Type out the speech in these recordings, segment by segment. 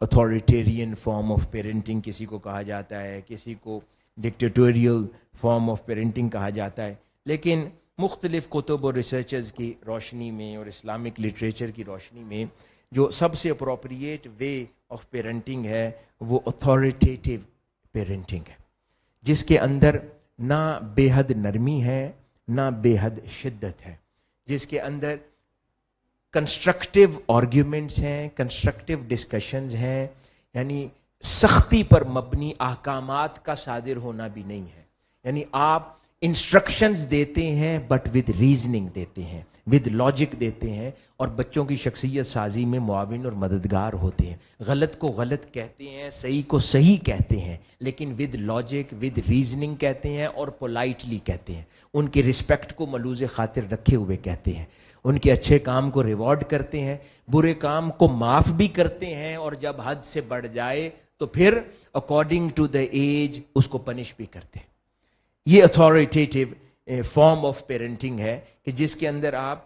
Authoritarian form of parenting کسی کو کہا جاتا ہے، کسی کو ڈکٹیٹوریل فارم آف پیرنٹنگ کہا جاتا ہے۔ لیکن مختلف کتب اور ریسرچرز کی روشنی میں اور اسلامک لٹریچر کی روشنی میں جو سب سے اپروپریٹ وے آف پیرنٹنگ ہے، وہ اتھارٹیٹیو پیرنٹنگ ہے۔ جس کے اندر نہ بے حد نرمی ہے، نہ بے حد شدت ہے۔ جس کے اندر کنسٹرکٹیو آرگیومنٹس ہیں کنسٹرکٹیو ڈسکشنز ہیں یعنی سختی پر مبنی احکامات کا صادر ہونا بھی نہیں ہے۔ یعنی آپ انسٹرکشنز دیتے ہیں بٹ ود ریزننگ دیتے ہیں ود لاجک دیتے ہیں اور بچوں کی شخصیت سازی میں معاون اور مددگار ہوتے ہیں۔ غلط کو غلط کہتے ہیں، صحیح کو صحیح کہتے ہیں، لیکن ود لاجک ود ریزننگ کہتے ہیں اور پولائٹلی کہتے ہیں۔ ان کے رسپیکٹ کو ملوز خاطر رکھے ہوئے کہتے ہیں۔ ان کے اچھے کام کو ریوارڈ کرتے ہیں، برے کام کو معاف بھی کرتے ہیں اور جب حد سے بڑھ جائے تو پھر اکارڈنگ ٹو دا ایج اس کو پنش بھی کرتے ہیں۔ یہ اتھارٹیٹیو فارم آف پیرنٹنگ ہے کہ جس کے اندر آپ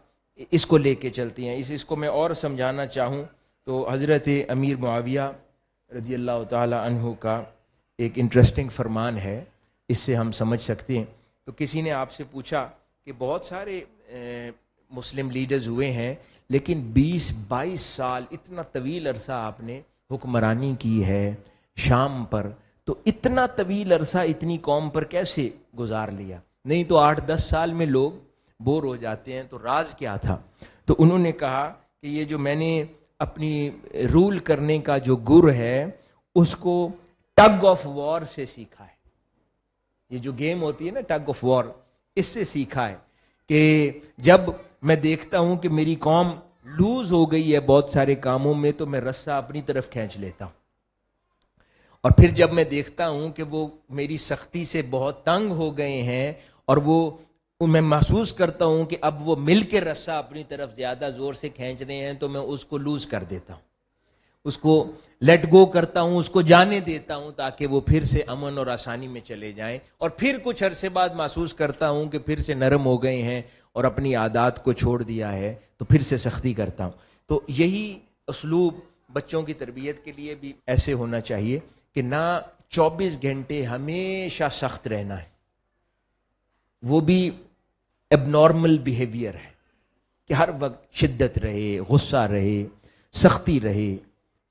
اس کو لے کے چلتے ہیں۔ اس اس کو میں اور سمجھانا چاہوں تو حضرت امیر معاویہ رضی اللہ تعالی عنہ کا ایک انٹرسٹنگ فرمان ہے۔ اس سے ہم سمجھ سکتے ہیں۔ تو کسی نے آپ سے پوچھا کہ بہت سارے eh, مسلم لیڈرز ہوئے ہیں، لیکن بیس بائیس سال اتنا طویل عرصہ آپ نے حکمرانی کی ہے شام پر، تو اتنا طویل عرصہ اتنی قوم پر کیسے گزار لیا؟ نہیں تو آٹھ دس سال میں لوگ بور ہو جاتے ہیں، تو راز کیا تھا؟ تو انہوں نے کہا کہ یہ جو میں نے اپنی رول کرنے کا جو گر ہے، اس کو ٹگ آف وار سے سیکھا ہے۔ یہ جو گیم ہوتی ہے نا، ٹگ آف وار، اس سے سیکھا ہے کہ جب میں دیکھتا ہوں کہ میری قوم لوز ہو گئی ہے بہت سارے کاموں میں، تو میں رسہ اپنی طرف کھینچ لیتا ہوں۔ اور پھر جب میں دیکھتا ہوں کہ وہ میری سختی سے بہت تنگ ہو گئے ہیں، اور وہ میں محسوس کرتا ہوں کہ اب وہ مل کے رسہ اپنی طرف زیادہ زور سے کھینچ رہے ہیں، تو میں اس کو لوز کر دیتا ہوں۔ اس کو لیٹ گو کرتا ہوں، اس کو جانے دیتا ہوں تاکہ وہ پھر سے امن اور آسانی میں چلے جائیں۔ اور پھر کچھ عرصے بعد محسوس کرتا ہوں کہ پھر سے نرم ہو گئے ہیں اور اپنی عادات کو چھوڑ دیا ہے تو پھر سے سختی کرتا ہوں۔ تو یہی اسلوب بچوں کی تربیت کے لیے بھی ایسے ہونا چاہیے کہ نہ چوبیس گھنٹے ہمیشہ سخت رہنا ہے۔ وہ بھی اب نارمل بیہیویئر ہے کہ ہر وقت شدت رہے، غصہ رہے، سختی رہے،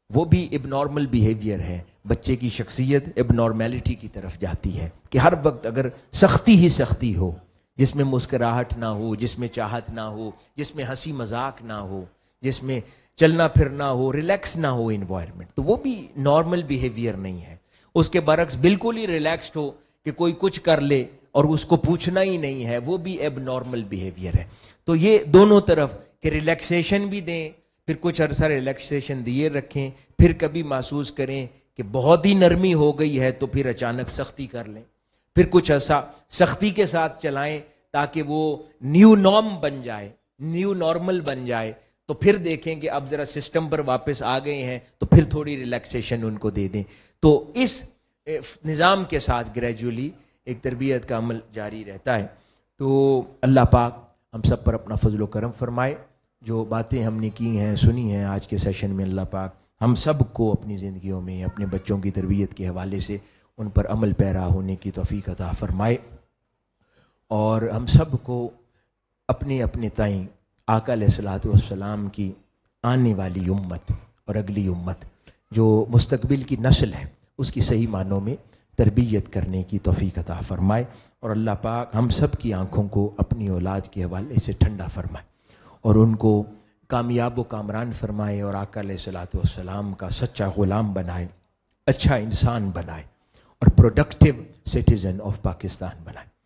وہ بھی اب نارمل بیہیویئر ہے۔ بچے کی شخصیت اب نارمیلٹی کی طرف جاتی ہے کہ ہر وقت اگر سختی ہی سختی ہو جس میں مسکراہٹ نہ ہو، جس میں چاہت نہ ہو، جس میں ہنسی مذاق نہ ہو، جس میں چلنا پھرنا ہو، ریلیکس نہ ہو انوائرمنٹ تو وہ بھی نارمل بیہیویئر نہیں ہے۔ اس کے برعکس بالکل ہی ریلیکسڈ ہو کہ کوئی کچھ کر لے اور اس کو پوچھنا ہی نہیں ہے، وہ بھی اب نارمل بیہیویئر ہے۔ تو یہ دونوں طرف کہ ریلیکسیشن بھی دیں، پھر کچھ عرصہ ریلیکسیشن دیے رکھیں، پھر کبھی محسوس کریں کہ بہت ہی نرمی ہو گئی ہے تو پھر اچانک سختی کر لیں۔ پھر کچھ ایسا سختی کے ساتھ چلائیں تاکہ وہ نیو نارم بن جائے، نیو نارمل بن جائے۔ تو پھر دیکھیں کہ اب ذرا سسٹم پر واپس آ گئے ہیں، تو پھر تھوڑی ریلیکسیشن ان کو دے دیں۔ تو اس نظام کے ساتھ گریجولی ایک تربیت کا عمل جاری رہتا ہے۔ تو اللہ پاک ہم سب پر اپنا فضل و کرم فرمائے۔ جو باتیں ہم نے کی ہیں، سنی ہیں آج کے سیشن میں اللہ پاک ہم سب کو اپنی زندگیوں میں، اپنے بچوں کی تربیت کے حوالے سے ان پر عمل پیرا ہونے کی توفیق عطا فرمائے۔ اور ہم سب کو اپنے اپنے تائیں آقا علیہ السلاۃ والسلام کی آنے والی امت اور اگلی امت جو مستقبل کی نسل ہے، اس کی صحیح معنوں میں تربیت کرنے کی توفیق عطا فرمائے۔ اور اللہ پاک ہم سب کی آنکھوں کو اپنی اولاد کے حوالے سے ٹھنڈا فرمائے۔ اور ان کو کامیاب و کامران فرمائے اور آقا علیہ السلاۃ والسلام کا سچا غلام بنائے اچھا انسان بنائے۔ اور پروڈکٹیو سٹیزن آف پاکستان بنائے